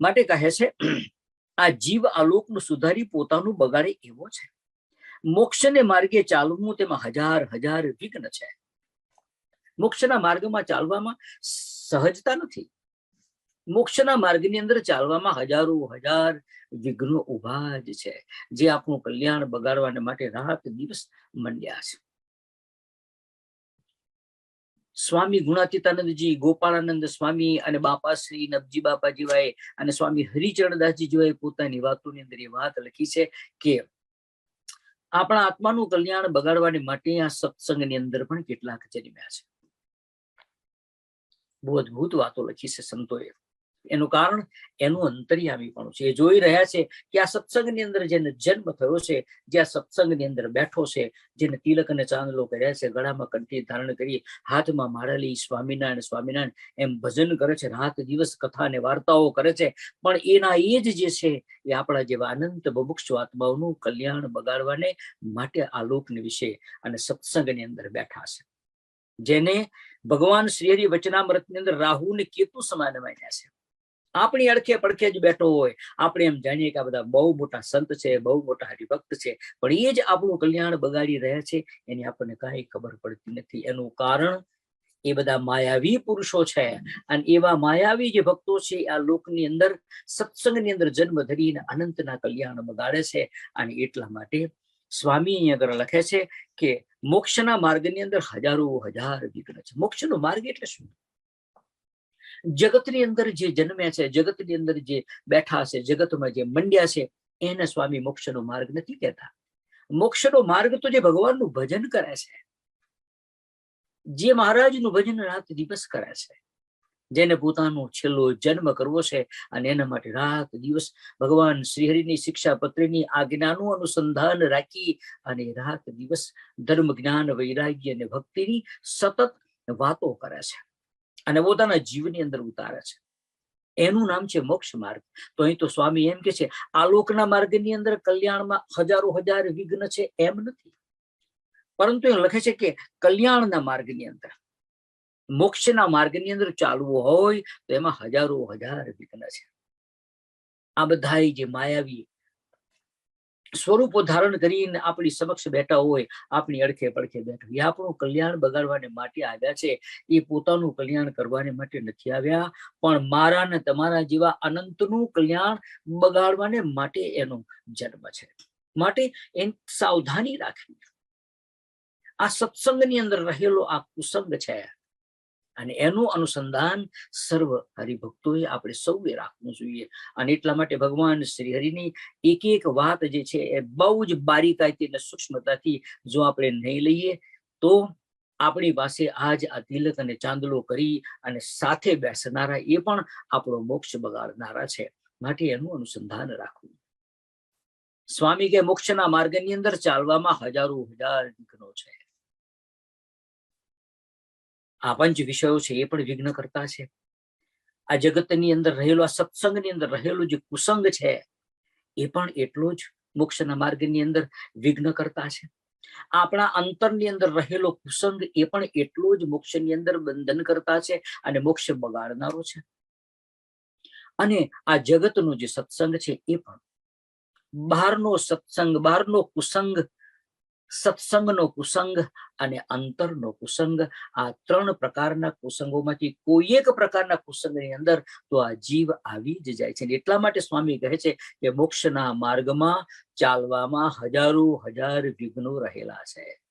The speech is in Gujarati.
માટે કહે છે, આ જીવ આલોકનું સુધારી પોતાનું બગાડે એવો છે. મોક્ષને માર્ગે ચાલવું તેમાં હજાર હજાર વિઘ્ન છે. મોક્ષના માર્ગમાં ચાલવામાં સહજતા નથી. મોક્ષના માર્ગની અંદર ચાલવામાં હજારો હજાર વિઘ્નો ઊભા જ છે. જે આપણું કલ્યાણ બગાડવાને માટે રાત દિવસ મંડ્યા છે. સ્વામી ગુણાતીતાનંદજી, ગોપાળાનંદ સ્વામી અને બાપા શ્રી નબજી બાપા જેવાએ અને સ્વામી હરિચરણદાસજી જેવાએ પોતાની વાતોની અંદર એ વાત લખી છે કે આપણા આત્માનું કલ્યાણ બગાડવાની માટે આ સત્સંગની અંદર પણ કેટલાક જન્મ્યા છે. બહુ અદભુત વાતો લખી છે સંતોએ. એનું કારણ એનું અંતર્યામીપણું છે. એ જોઈ રહ્યા છે કે આ સત્સંગની અંદર જેને જન્મ થયો છે, જે આ સત્સંગની અંદર બેઠો છે, જેને તિલક અને ચાંદલો કર્યા છે, ગળામાં કંઠી ધારણ કરી, હાથમાં માળાલી સ્વામિનારાયણ સ્વામિનારાયણ એમ ભજન કરે છે, રાત દિવસ કથા અને વાર્તાઓ કરે છે. પણ એના એ જ જે છે, એ આપણા જેવા અનંત બબુક્ષ આત્માઓનું કલ્યાણ બગાડવાને માટે આ લોકને વિશે અને સત્સંગની અંદર બેઠા છે. જેને ભગવાન શ્રી હરિ વચનામૃતની અંદર રાહુ ને કેતુ સમાન માન્યા છે. આપણી અડખે પડખે જ બેઠો હોય. આપણે એમ જાણીએ કે આ બધા બહુ મોટા સંત છે, બહુ મોટા હરિભક્ત છે, પણ એ જ આપણું કલ્યાણ બગાડી રહ્યા છે, એની આપણને કાંઈ ખબર પડતી નથી. એનું કારણ એ બધા માયાવી પુરુષો છે. અને એવા માયાવી જે ભક્તો છે, આ લોકની અંદર, સત્સંગની અંદર જન્મ ધરીને અનંતના કલ્યાણ બગાડે છે. અને એટલા માટે સ્વામી અહીંયા આગળ લખે છે કે મોક્ષના માર્ગની અંદર હજારો હજાર વિઘ્ન છે. મોક્ષનો માર્ગ એટલે શું? જગતની અંદર જે જન્મ્યા છે, જગતની અંદર જે બેઠા છે, જગતમાં જે મંડ્યા છે, એને સ્વામી મોક્ષનો માર્ગ નથી કહેતા. મોક્ષનો માર્ગ તો જે ભગવાનનું ભજન કરે છે, જે મહારાજનું ભજન રાત દિવસ કરે છે, જેને પોતાનો છેલ્લો જન્મ કરવો છે અને એના માટે રાત દિવસ ભગવાન શ્રીહરિની શિક્ષા પત્રની આજ્ઞાનું અનુસંધાન રાખી અને રાત દિવસ ધર્મ જ્ઞાન વૈરાગ્ય અને ભક્તિની સતત વાતો કરે છે. અને પોતાના જીવની અંદર ઉતારે છે. એનું નામ છે મોક્ષ માર્ગ. તો અહીં તો સ્વામી એમ કે છે આલોકના માર્ગની અંદર કલ્યાણમાં હજારો હજાર વિઘ્ન છે એમ નથી. પરંતુ એ લખે છે કે કલ્યાણના માર્ગની અંદર, મોક્ષના માર્ગની અંદર ચાલવું હોય તો એમાં હજારો હજાર વિઘ્ન છે. આ બધા જે માયાવી સ્વરૂપો ધારણ કરીને આપણી સમક્ષ બેઠા હોય, આપણી અડખે પડખે બેઠા. એ આપણું કલ્યાણ બગાડવાને માટે આવ્યા છે. એ પોતાનું કલ્યાણ કરવાને માટે નથી આવ્યા. પણ મારા ને તમારા જેવા અનંતનું કલ્યાણ બગાડવાને માટે એનો જન્મ છે. માટે એ સાવધાની રાખવી. આ સત્સંગની અંદર રહેલો આ કુસંગ છે. અને એનું અનુસંધાન સર્વ હરિભક્તોએ આપણે સૌએ રાખવું જોઈએ. અને એટલા માટે ભગવાન શ્રી હરિની એક એક વાત જે છે એ બહુ જ બારીકાઈથી અને સૂક્ષ્મતાથી જો આપણે નહીં લઈએ, તો આપણી પાસે આજ આ તિલક અને ચાંદલો કરી અને સાથે બેસનારા એ પણ આપણો મોક્ષ બગાડનારા છે. માટે એનું અનુસંધાન રાખવું. સ્વામી કે મોક્ષના માર્ગની અંદર ચાલવામાં હજારો હજાર વિઘ્નો છે. આ પંચ વિષયો છે એ પણ વિઘ્ન કરતા છે. આ જગતની અંદર રહેલો, આ સત્સંગની અંદર રહેલો જે કુસંગ છે, એ પણ એટલો જ મોક્ષના માર્ગની અંદર વિઘ્ન કરતા છે. આપણા અંતરની અંદર રહેલો કુસંગ એ પણ એટલો જ મોક્ષની અંદર બંધન કરતા છે અને મોક્ષ બગાડનારો છે. અને આ જગતનો જે સત્સંગ છે એ પણ બહારનો સત્સંગ, બહારનો કુસંગ સત્સંગનો કુસંગ અને અંતરનો કુસંગ. આ ત્રણ પ્રકારના કુસંગોમાંથી કોઈ એક પ્રકારના કુસંગની અંદર તો આ જીવ આવી જ જાય છે. એટલા માટે સ્વામી કહે છે કે મોક્ષના માર્ગમાં ચાલવામાં હજારો હજાર વિઘ્નો રહેલા છે.